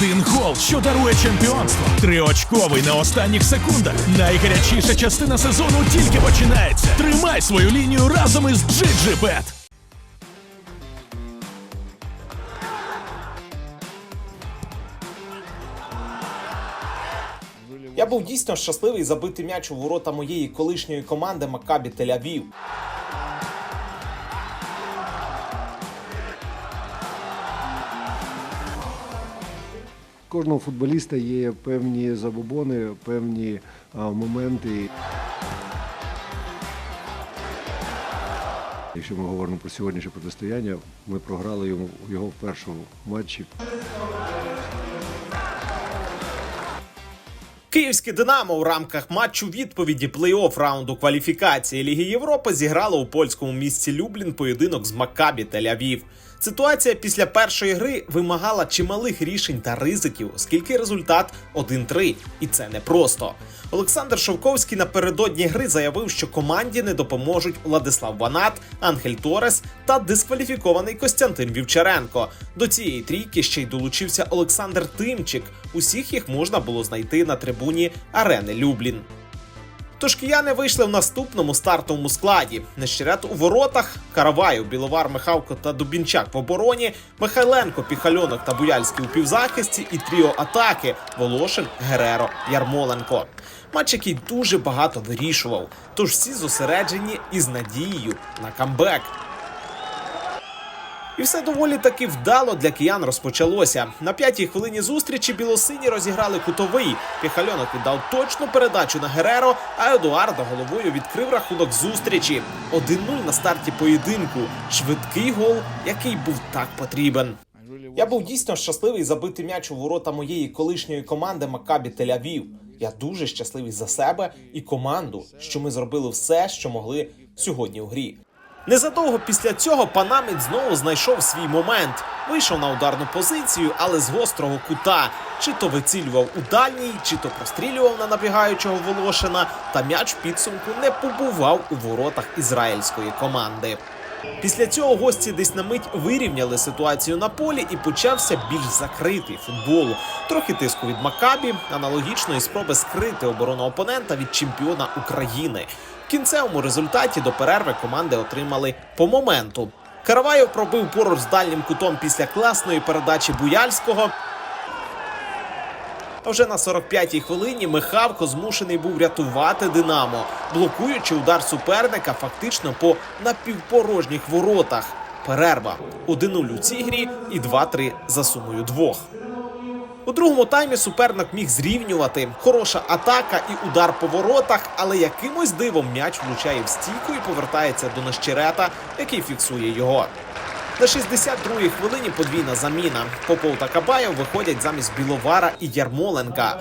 Один гол, що дарує чемпіонство. Триочковий на останніх секундах. Найгарячіша частина сезону тільки починається. Тримай свою лінію разом із GGBet. Я був дійсно щасливий забити м'яч у ворота моєї колишньої команди Макабі Тель-Авів. Кожного футболіста є певні забобони, певні моменти. Якщо ми говоримо про сьогоднішнє протистояння, ми програли йому його в першому матчі. Київське Динамо у рамках матчу відповіді плей-офф раунду кваліфікації Ліги Європи зіграло у польському місті Люблін поєдинок з Макабі Тель-Авів. Ситуація після першої гри вимагала чималих рішень та ризиків, оскільки результат 1-3. І це непросто. Олександр Шовковський напередодні гри заявив, що команді не допоможуть Владислав Ванат, Ангель Торес та дискваліфікований Костянтин Вівчаренко. До цієї трійки ще й долучився Олександр Тимчик. Усіх їх можна було знайти на трибуні арени Люблін. Тож кияни вийшли в наступному стартовому складі. Нещерет у воротах, Караваю, Біловар, Михавко та Дубінчак в обороні, Михайленко, Піхальонок та Буяльський у півзахисті і тріо атаки Волошин, Гереро, Ярмоленко. Матч, який дуже багато вирішував. Тож всі зосереджені із надією на камбек. І все доволі таки вдало для киян розпочалося. На п'ятій хвилині зустрічі білосині розіграли кутовий. Піхальонок віддав точну передачу на Гереро, а Едуардо головою відкрив рахунок зустрічі. 1-0 на старті поєдинку. Швидкий гол, який був так потрібен. Я був дійсно щасливий забити м'яч у ворота моєї колишньої команди Макабі Тель-Авів. Я дуже щасливий за себе і команду, що ми зробили все, що могли сьогодні у грі. Незадовго після цього панамець знову знайшов свій момент. Вийшов на ударну позицію, але з гострого кута. Чи то вицілював у дальній, чи то прострілював на набігаючого Волошина. Та м'яч в підсумку не побував у воротах ізраїльської команди. Після цього гості десь на мить вирівняли ситуацію на полі і почався більш закритий футбол. Трохи тиску від Макабі, аналогічної спроби скрити оборону опонента від чемпіона України. В кінцевому результаті до перерви команди отримали по моменту. Караваєв пробив поруч з дальнім кутом після класної передачі Буяльського. Вже на 45-й хвилині Михавко змушений був рятувати Динамо, блокуючи удар суперника фактично по напівпорожніх воротах. Перерва 1-0 у цій грі і 2-3 за сумою двох. У другому таймі суперник міг зрівнювати. Хороша атака і удар по воротах, але якимось дивом м'яч влучає в стійку і повертається до Нещерета, який фіксує його. На 62-й хвилині подвійна заміна. Попов та Кабаєв виходять замість Біловара і Ярмоленка.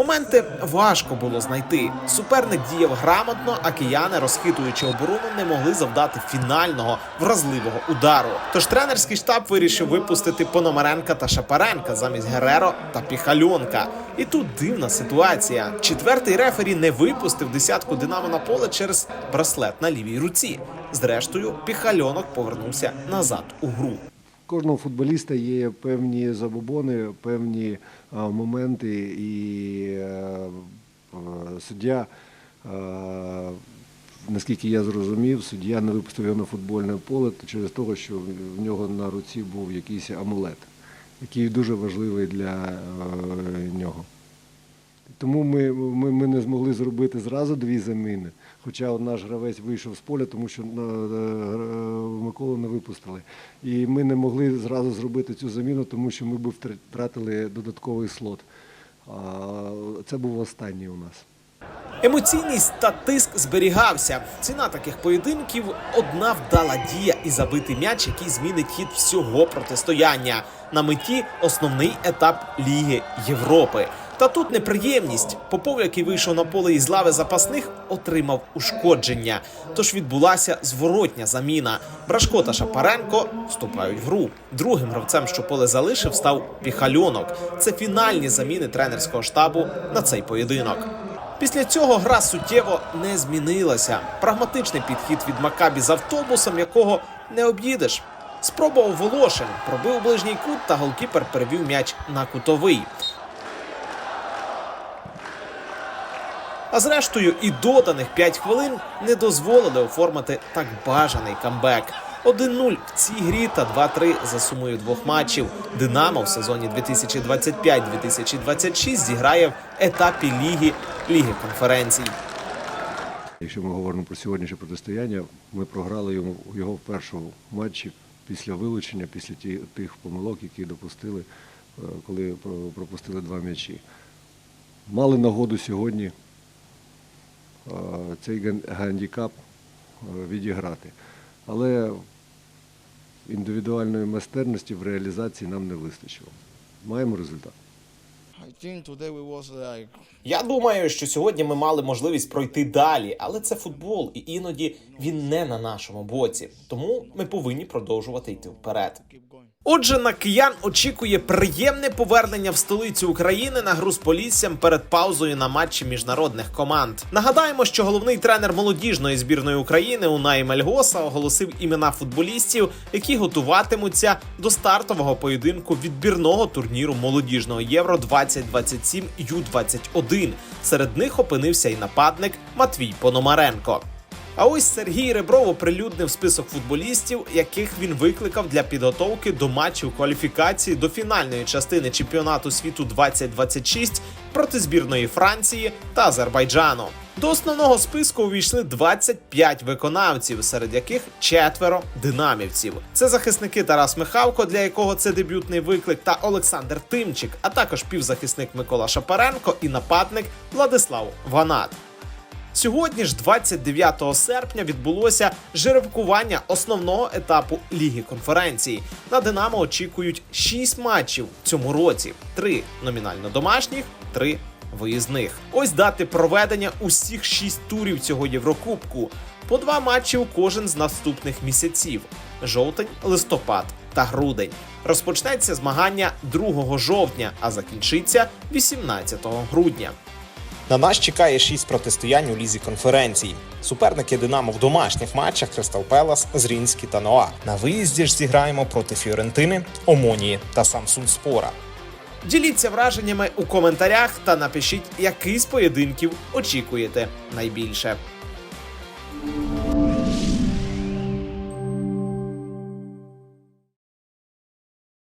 Моменти важко було знайти. Суперник діяв грамотно, а кияни, розхитуючи оборону, не могли завдати фінального вразливого удару. Тож тренерський штаб вирішив випустити Пономаренка та Шапаренка замість Гереро та Піхальонка. І тут дивна ситуація. Четвертий рефері не випустив десятку Динамо на поле через браслет на лівій руці. Зрештою, Піхальонок повернувся назад у гру. Кожного футболіста є певні забобони, певні моменти, і е, е, суддя, е, наскільки я зрозумів, суддя не випустив його на футбольне поле через того, що в нього на руці був якийсь амулет, який дуже важливий для нього. Тому ми, ми, ми не змогли зробити зразу дві заміни. Хоча наш гравець вийшов з поля, тому що е, е, Миколу не випустили. І ми не могли зразу зробити цю заміну, тому що ми б втратили додатковий слот. А, Це був останній у нас. Емоційність та тиск зберігався. Ціна таких поєдинків одна вдала дія і забитий м'яч, який змінить хід всього протистояння. На меті основний етап Ліги Європи. Та тут неприємність. Попов, який вийшов на поле із лави запасних, отримав ушкодження. Тож відбулася зворотня заміна. Брашко та Шапаренко вступають в гру. Другим гравцем, що поле залишив, став Піхальонок. Це фінальні заміни тренерського штабу на цей поєдинок. Після цього гра суттєво не змінилася. Прагматичний підхід від Макабі з автобусом, якого не об'їдеш. Спробував Волошин, пробив ближній кут та голкіпер перевів м'яч на кутовий. А зрештою, і доданих 5 хвилин не дозволили оформити так бажаний камбек. 1-0 в цій грі та 2-3 за сумою двох матчів. Динамо в сезоні 2025-2026 зіграє в етапі ліги Ліги конференцій. Якщо ми говоримо про сьогоднішнє протистояння, ми програли йому його в першому матчі після вилучення, після тих помилок, які допустили, е, коли пропустили два м'ячі. Мали нагоду сьогодні цей ген- гандікап е, відіграти. Але індивідуальної майстерності в реалізації нам не вистачило. Маємо результат. Я думаю, що сьогодні ми мали можливість пройти далі, але це футбол, і іноді він не на нашому боці. Тому ми повинні продовжувати йти вперед. Отже, на киян очікує приємне повернення в столицю України на гру з Поліссям перед паузою на матчі міжнародних команд. Нагадаємо, що головний тренер молодіжної збірної України Унай Мельгоса оголосив імена футболістів, які готуватимуться до стартового поєдинку відбірного турніру молодіжного євро 2027 Ю-21. Серед них опинився і нападник Матвій Пономаренко. А ось Сергій Ребров оприлюднив список футболістів, яких він викликав для підготовки до матчів кваліфікації до фінальної частини чемпіонату світу 2026 проти збірної Франції та Азербайджану. До основного списку увійшли 25 виконавців, серед яких четверо динамівців. Це захисники Тарас Михавко, для якого це дебютний виклик, та Олександр Тимчик, а також півзахисник Микола Шапаренко і нападник Владислав Ванат. Сьогодні ж, 29 серпня, відбулося жеребкування основного етапу Ліги конференції. На Динамо очікують 6 матчів в цьому році: 3 номінально домашніх, 3 виїзних. Ось дати проведення усіх 6 турів цього Єврокубку. По два матчі у кожен з наступних місяців: жовтень, листопад та грудень. Розпочнеться змагання 2 жовтня, а закінчиться 18 грудня. На нас чекає шість протистоянь у лізі конференцій. Суперники Динамо в домашніх матчах Кристал Пелас, Зрінський та Ноа. На виїзді ж зіграємо проти Фіорентини, Омонії та Самсун Спора. Діліться враженнями у коментарях та напишіть, який з поєдинків очікуєте найбільше.